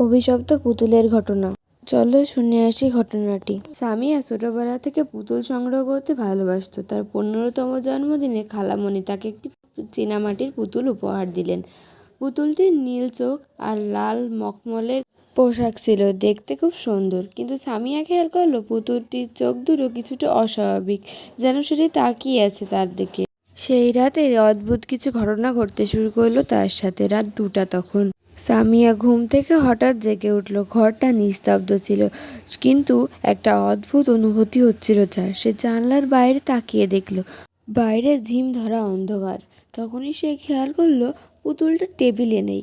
অভিশপ্ত পুতুলের ঘটনা। চলো শুনে আসি ঘটনাটি। সামিয়া ছোটবেলা থেকে পুতুল সংগ্রহ করতে ভালোবাসত। তার পনেরোতম জন্মদিনে খালামণি তাকে একটি চীনামাটির পুতুল উপহার দিলেন। পুতুলটির নীল চোখ আর লাল মখমলের পোশাক ছিল। দেখতে খুব সুন্দর। কিন্তু সামিয়া খেয়াল করল পুতুলটির চোখ দুটো কিছুটা অস্বাভাবিক, যেন সেটি তাকিয়ে আছে তার দিকে। সেই রাতে অদ্ভুত কিছু ঘটনা ঘটতে শুরু করল তার সাথে রাত দুটা তখন। সামিয়া ঘুম থেকে হঠাৎ জেগে উঠল, ঘরটা নিস্তব্ধ ছিল, কিন্তু একটা অদ্ভুত অনুভূতি হচ্ছিল তার। সে জানলার বাইরে তাকিয়ে দেখল, বাইরে ঝিম ধরা অন্ধকার। তখনই সে খেয়াল করল, পুতুলটা টেবিলে নেই।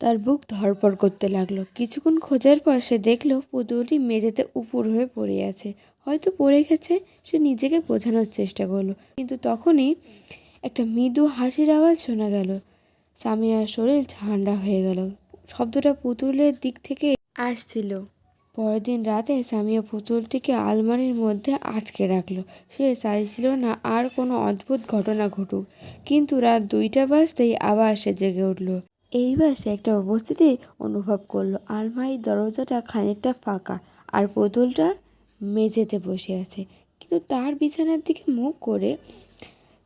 তার বুক ধড়পড় করতে লাগল। কিছুক্ষণ খোঁজার পর সে দেখল পুতুলটি মেঝেতে উপুর হয়ে পড়ে আছে। হয়তো পড়ে গেছে, সে নিজেকে বোঝানোর চেষ্টা করল। কিন্তু তখনই একটা মৃদু হাসির আওয়াজ শোনা গেল। সামিয়ার শরীর ঠান্ডা হয়ে গেল। শব্দটা পুতুলের দিক থেকে আসছিল। পরের দিন রাতে সামিয়া পুতুলটিকে আলমারির মধ্যে আটকে রাখল। সে চাইছিল না আর কোনো অদ্ভুত ঘটনা ঘটুক, কিন্তু রাত দুইটা বাজতেই আবার সে জেগে উঠল। এইবার সে একটা উপস্থিতি অনুভব করল। আলমারির দরজাটা খানিকটা ফাঁকা, আর পুতুলটা মেঝেতে বসে আছে। কিন্তু তার বিছানার দিকে মুখ করে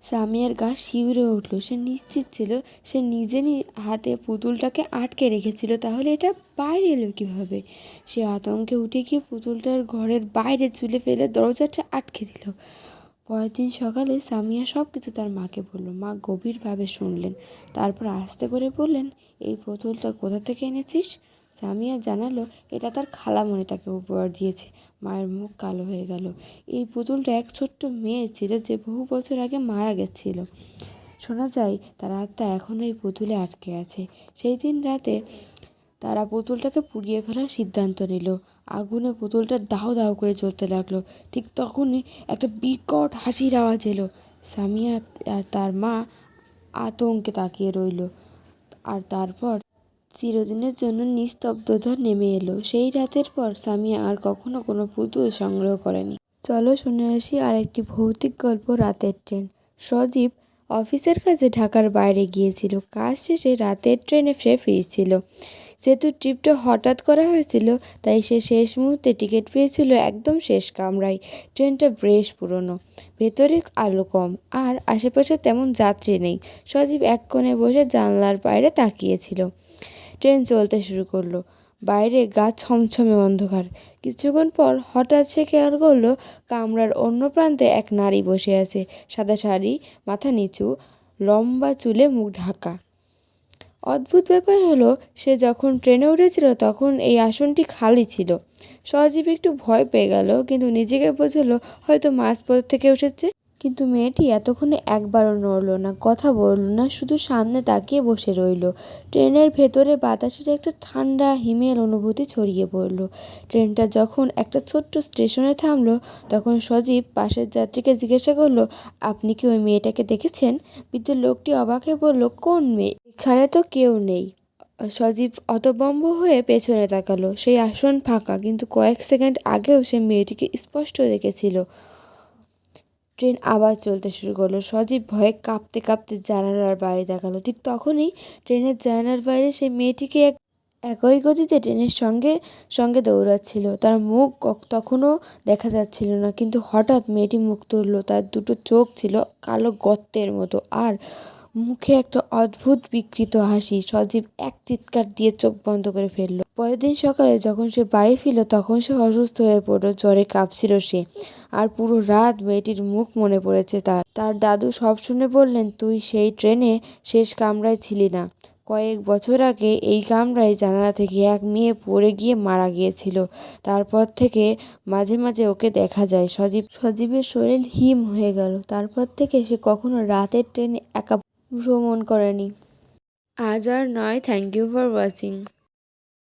সামিয়ার গা শিউরে উঠল। সে নিশ্চিত ছিল, সে নিজে নি হাতে পুতুলটাকে আটকে রেখেছিল। তাহলে এটা বাইরে এলো কীভাবে? সে আতঙ্কে উঠে গিয়ে পুতুলটার ঘরের বাইরে চুলে ফেলে দরজাটা আটকে দিল। পরের দিন সকালে সামিয়া সব কিছু তার মাকে বলল। মা গভীরভাবে শুনলেন। তারপর আস্তে করে বললেন, এই পুতুলটা কোথা থেকে এনেছিস? সামিয়া জানালো, এটা তার খালামণি তাকে উপহার দিয়েছে। মায়ের মুখ কালো হয়ে গেল। এই পুতুলটা এক ছোট্ট মেয়ে ছিল যে বহু বছর আগে মারা গেছিল। শোনা যায়, তার আত্মা এখনও এই পুতুলে আটকে আছে। সেই দিন রাতে তারা পুতুলটাকে পুড়িয়ে ফেলার সিদ্ধান্ত নিল। আগুনে পুতুলটা দাও দাও করে চলতে লাগল। ঠিক তখনই একটা বিকট হাসির আওয়াজ এলো। সামিয়া আর তার মা আতঙ্কে তাকিয়ে রইল। আর তারপর চিরদিনের জন্য নিস্তব্ধতা নেমে এলো। সেই রাতের পর সামিয়া আর কখনো কোনো পুতুল সংগ্রহ করেনি। চলো শুনে আসি আর একটি ভৌতিক গল্প রাতের ট্রেন। সজীব অফিসের কাছে ঢাকার বাইরে গিয়েছিল। কাজ শেষে রাতের ট্রেনে ফিরে ফিরছিল। যেহেতু ট্রিপটা হঠাৎ করা হয়েছিল, তাই সে শেষ মুহূর্তে টিকিট পেয়েছিল একদম শেষ কামরায়। ট্রেনটা বেশ পুরনো, ভেতরে আলো কম, আর আশেপাশে তেমন যাত্রী নেই। সজীব এক কোণে বসে জানলার বাইরে তাকিয়েছিল। ট্রেন চলতে শুরু করল। বাইরে গা ছমছমে অন্ধকার। কিছুক্ষণ পর হঠাৎ সে খেয়াল করল, কামরার অন্য প্রান্তে এক নারী বসে আছে। সাদা শাড়ি, মাথা নিচু, লম্বা চুলে মুখ ঢাকা। অদ্ভুত ব্যাপার হলো, সে যখন ট্রেনে উঠেছিল তখন এই আসনটি খালি ছিল। সজীব একটু ভয় পেয়ে গেল, কিন্তু নিজেকে বোঝালো, হয়তো মাঝপথ থেকে উঠেছে কিন্তু মেয়েটি এতক্ষণে একবারও নড়ল না, কথা বলল না, শুধু সামনে তাকিয়ে বসে রইল। ট্রেনের ভেতরে বাতাসের একটা ঠান্ডা, হিমেল অনুভূতি ছড়িয়ে পড়ল। ট্রেনটা যখন একটা ছোট্ট স্টেশনে থামলো, তখন সজীব পাশের যাত্রীকে জিজ্ঞাসা করল, আপনি কি ওই মেয়েটাকে দেখেছেন? বৃদ্ধ লোকটি অবাক হয়ে বলল, কোন মেয়ে? এখানে তো কেউ নেই। সজীব হতভম্ব হয়ে পেছনে তাকালো। সেই আসন ফাঁকা, কিন্তু কয়েক সেকেন্ড আগেও সে মেয়েটিকে স্পষ্ট দেখেছিল। ট্রেন আবার চলতে শুরু করল। সজীব ভয়ে কাঁপতে কাঁপতে জানালার বাইরে দেখাল ঠিক তখনই ট্রেনের জানালার বাইরে সেই মেয়েটিকে এক, একই গতিতে ট্রেনের সঙ্গে সঙ্গে দৌড়াচ্ছিল। তার মুখ তখনও দেখা যাচ্ছিল না। কিন্তু হঠাৎ মেয়েটি মুখ তুললো। তার দুটো চোখ ছিল কালো গর্তের মতো। আর মুখে একটা অদ্ভুত বিকৃত হাসি। সজীব এক চিৎকার দিয়ে চোখ বন্ধ করে ফেলল। পরের দিন সকালে যখন সে বাড়ি ফিরল, তখন সে অসুস্থ হয়ে পড়ল। জ্বরে কাঁপছিল সে। আর পুরো রাত মেয়েটির মুখ মনে পড়েছে তার। তার দাদু সব শুনে বললেন, তুই সেই ট্রেনে শেষ কামরায় ছিলি না। কয়েক বছর আগে এই কামরায় জানালা থেকে এক মেয়ে পড়ে গিয়ে মারা গিয়েছিল। তারপর থেকে মাঝে মাঝে ওকে দেখা যায়। সজীব, সজীবের শরীর হিম হয়ে গেল। তারপর থেকে সে কখনো রাতের ট্রেনে একা ভ্রমণ করেনি। আজ আর নয় থ্যাংক ইউ ফর ওয়াচিং